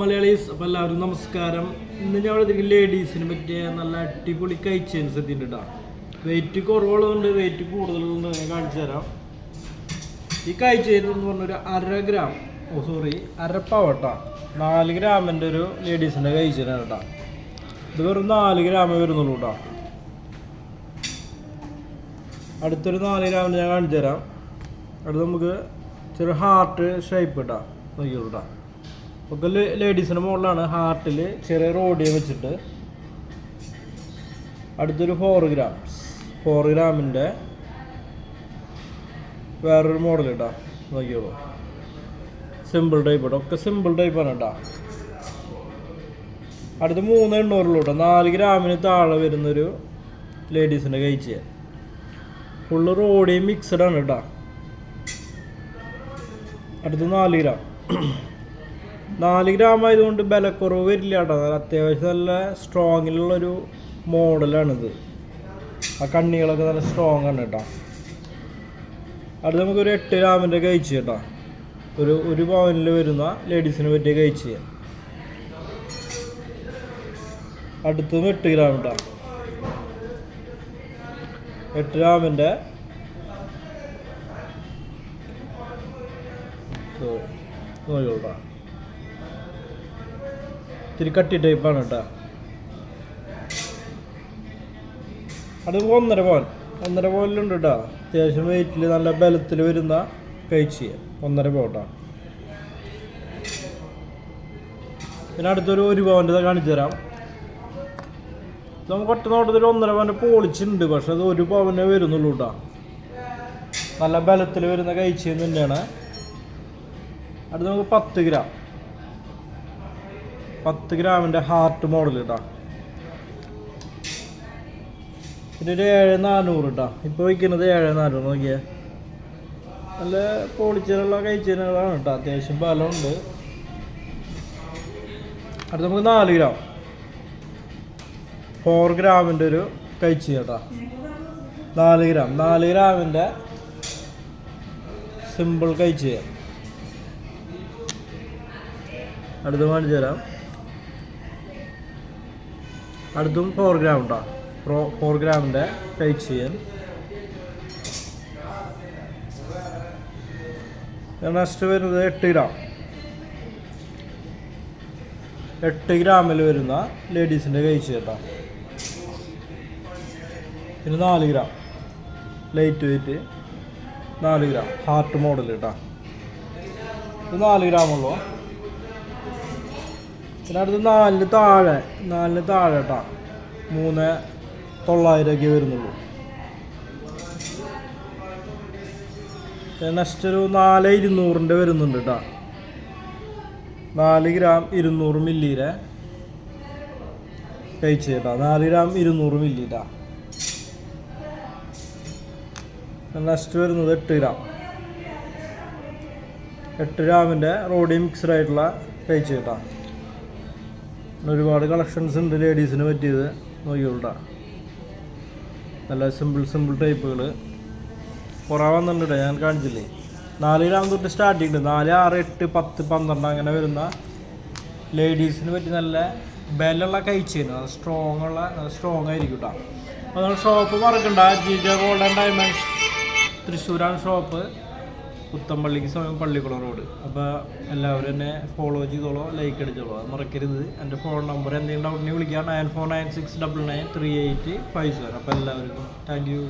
മലയാളീസ് അപ്പോൾ എല്ലാവരും നമസ്കാരം. ഇന്ന് ഞാൻ ഇവിടെ ലേഡീസിന് പറ്റിയ നല്ല അടിപൊളി കൈ ചെയിൻസ് എത്തിയിട്ടാ വെയിറ്റ് കുറവുള്ളതുകൊണ്ട് വെയിറ്റ് കൂടുതലുണ്ട് ഞാൻ കാണിച്ചു തരാം. ഈ കൈ ചെയിൻ എന്ന് പറഞ്ഞൊരു അര ഗ്രാം ഓ സോറി അര പവട്ടാ നാല് ഗ്രാമിന്റെ ഒരു ലേഡീസിന്റെ കൈ കേട്ടാ ഇത് വെറും നാല് ഗ്രാമേ വരുന്നുള്ളൂ കേട്ടോ അടുത്തൊരു നാല് ഗ്രാമിന് ഞാൻ കാണിച്ചു തരാം. അടുത്ത് നമുക്ക് ചെറിയ ഹാർട്ട് ഷേപ്പ് കേട്ടോ ഒക്കെ ലേഡീസിന്റെ മുകളിലാണ് ഹാർട്ടിൽ ചെറിയ റോഡിയെ വെച്ചിട്ട്. അടുത്തൊരു ഫോർ ഗ്രാംസ് ഫോർ ഗ്രാമിന്റെ വേറൊരു മോഡൽ കേട്ടോ നോക്കിയോളൂ സിമ്പിൾ ടൈപ്പ് കേട്ടോ ഒക്കെ സിമ്പിൾ ടൈപ്പാണ് കേട്ടോ അടുത്ത് മൂന്ന് എണ്ണൂറുള്ളൂ കേട്ടോ നാല് ഗ്രാമിന് താഴെ വരുന്നൊരു ലേഡീസിന്റെ കഴിച്ച്. ഫുള്ള് റോഡിയും മിക്സഡ് ആണ് കേട്ടോ അടുത്ത് നാല് ഗ്രാം നാല് ഗ്രാം ആയതുകൊണ്ട് ബലക്കുറവ് വരില്ല കേട്ടോ. അത്യാവശ്യം നല്ല സ്ട്രോങ്ങിലുള്ളൊരു മോഡലാണിത്. ആ കണ്ണികളൊക്കെ നല്ല സ്ട്രോങ് ആണ് കേട്ടോ. അടുത്ത് നമുക്കൊരു എട്ട് ഗ്രാമിന്റെ കഴിച്ച് കേട്ടോ. ഒരു ഒരു പവനിൽ വരുന്ന ലേഡീസിന് പറ്റിയ കഴിച്ച്. അടുത്തത് എട്ട് ഗ്രാം കേട്ടോ. എട്ട് ഗ്രാമിന്റെ നോക്കിക്കോട്ടാ ഇത്തിരി കട്ടി ടൈപ്പാണ് കേട്ടോ അത് ഒന്നര പോൻ ഒന്നര പോലുണ്ട് കേട്ടോ അത്യാവശ്യം വെയിറ്റിൽ നല്ല ബലത്തിൽ വരുന്ന കഴിച്ച്. ഒന്നര പോട്ടാ പിന്നെ അടുത്തൊരു ഒരു പവന്റെ കാണിച്ചു തരാം. നമുക്ക് ഒറ്റ നോട്ടത്തിൽ ഒന്നര പവന്റെ പോളിച്ചുണ്ട് പക്ഷെ അത് ഒരു പവനെ വരുന്നുള്ളൂ കേട്ടോ നല്ല ബലത്തിൽ വരുന്ന കഴിച്ച് തന്നെയാണ്. അടുത്ത് നമുക്ക് പത്ത് ഗ്രാം. പത്ത് ഗ്രാമിന്റെ ഹാർട്ട് മോഡൽ കേട്ടോ പിന്നെ ഒരു ഏഴ് നാനൂറ് കേട്ടോ ഇപ്പോൾ വയ്ക്കുന്നത് ഏഴ് നാനൂറ് നോക്കിയേ. നല്ല പൊളിച്ചിലുള്ള കഴിച്ചതിനുള്ളതാണ് കേട്ടോ. അത്യാവശ്യം ബലമുണ്ട്. അടുത്ത് നമുക്ക് നാല് ഗ്രാം. ഫോർ ഗ്രാമിന്റെ ഒരു കഴിച്ച് കേട്ടോ. നാല് ഗ്രാം. നാല് ഗ്രാമിന്റെ സിമ്പിൾ കഴിച്ച് അടുത്ത് കാണിച്ചു തരാം. അടുത്തും ഫോർഗ്രൗണ്ടാണ് പ്രോ ഫോർഗ്രൗണ്ടിന്റെ ടൈപ്പ് ചെയ്യാൻ. നെക്സ്റ്റ് വരുന്നത് എട്ട് ഗ്രാം എട്ട് ഗ്രാമിൽ വരുന്ന ലേഡീസിന്റെ കഴിച്ച് കേട്ടോ. പിന്നെ നാല് ഗ്രാം ലൈറ്റ് വെയിറ്റ് നാല് ഗ്രാം ഹാർട്ട് മോഡൽ കേട്ടോ ഇത് നാല് ഗ്രാമുള്ളൂ പിന്നെ അടുത്ത് നാലിന് താഴെ നാലിന് താഴെ കേട്ടാ മൂന്ന് തൊള്ളായിരം ഒക്കെ വരുന്നുള്ളൂ. നെക്സ്റ്റ് ഒരു നാല് ഇരുന്നൂറിന്റെ വരുന്നുണ്ട് കേട്ടോ നാല് ഗ്രാം ഇരുന്നൂറ് മില്ലിയുടെ കഴിച്ച് കേട്ടോ നാല് ഗ്രാം ഇരുന്നൂറ് മില്ലി കേട്ടോ നെക്സ്റ്റ് വരുന്നത് എട്ട് ഗ്രാം. എട്ട് ഗ്രാമിന്റെ റോഡി മിക്സ്ഡ് ആയിട്ടുള്ള കഴിച്ച് കേട്ടോ ഒരുപാട് കളക്ഷൻസ് ഉണ്ട് ലേഡീസിന് പറ്റിയത്. നോക്കിയോട്ടാ നല്ല സിമ്പിൾ സിമ്പിൾ ടൈപ്പുകൾ കുറേ വന്നിട്ടുണ്ട് ഞാൻ കാണിച്ചില്ലേ? നാല് തൊട്ട് സ്റ്റാർട്ടിങ് ഉണ്ട് നാല് ആറ് എട്ട് പത്ത് പന്ത്രണ്ട് അങ്ങനെ വരുന്ന ലേഡീസിന് പറ്റി നല്ല ബലമുള്ള കഴിച്ചിരുന്നു നല്ല സ്ട്രോങ് ഉള്ള സ്ട്രോങ് ആയിരിക്കും കേട്ടോ അപ്പോൾ ഷോപ്പ് മറക്കണ്ട ജി ഗോൾഡ് ആൻഡ് ഡയമണ്ട്സ് തൃശ്ശൂരാണ് ഷോപ്പ് പുത്തമ്പള്ളിക്ക് സമയം പള്ളിക്കുളം റോഡ്. അപ്പോൾ എല്ലാവരും എന്നെ ഫോളോ ചെയ്തോളോ ലൈക്ക് അടിച്ചോളോ. അത് മറക്കരുത്. എന്റെ ഫോൺ നമ്പർ എന്തെങ്കിലും ഡൗട്ടിനെ വിളിക്കാം. Nine four nine six double nine three eight five seven അപ്പോൾ എല്ലാവർക്കും താങ്ക് യു